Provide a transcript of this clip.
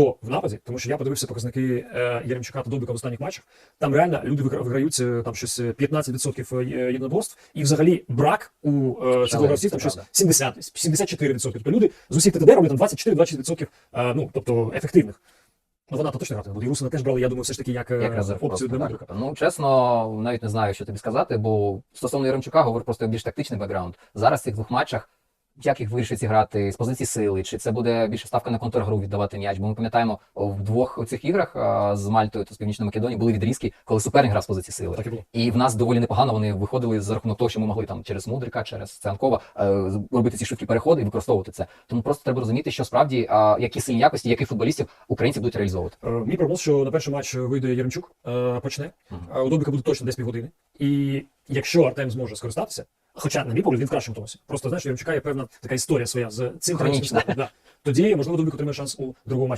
хто в нападі, тому що я подивився показники е, Яремчука та Довбика в останніх матчах. Там реально люди вигра- виграють е, там щось е, 15% є- єдиноборств, і взагалі брак у е, цих гравців там щось 70, 74%. Тобто люди з усіх ТТД роблять там 24-26%, е, ну тобто ефективних. Ну вона то точно грати буде. І Русина теж брали, я думаю, все ж таки як, е, Як опцію для Мудрика. Ну, чесно, навіть не знаю, що тобі сказати, бо стосовно Яремчука говорю просто більш тактичний бекграунд. Зараз в цих двох матчах, як їх вирішить зіграти з позиції сили, чи це буде більше ставка на контргру віддавати м'яч? Бо ми пам'ятаємо, в двох цих іграх з Мальтою та з Північною Македонією були відрізки, коли суперник грав з позиції сили. Так і було. І в нас доволі непогано вони виходили за рахунок того, що ми могли там через Мудрика, через Цианкова е, робити ці швидкі переходи і використовувати це. Тому просто треба розуміти, що справді які сильні якості, яких футболістів українці будуть реалізовувати. Е, Мій прогноз, що на перший матч вийде Яремчук, е, почне. А У Добіка буде точно десь півгодини. І якщо Артем зможе скористатися, хоча, на мій погляд, він в кращому тонусі. Просто знаєш, у Яремчука є певна така історія своя з цим хронічним. Да. Тоді, можливо, Дубік отримає шанс у другому матчі.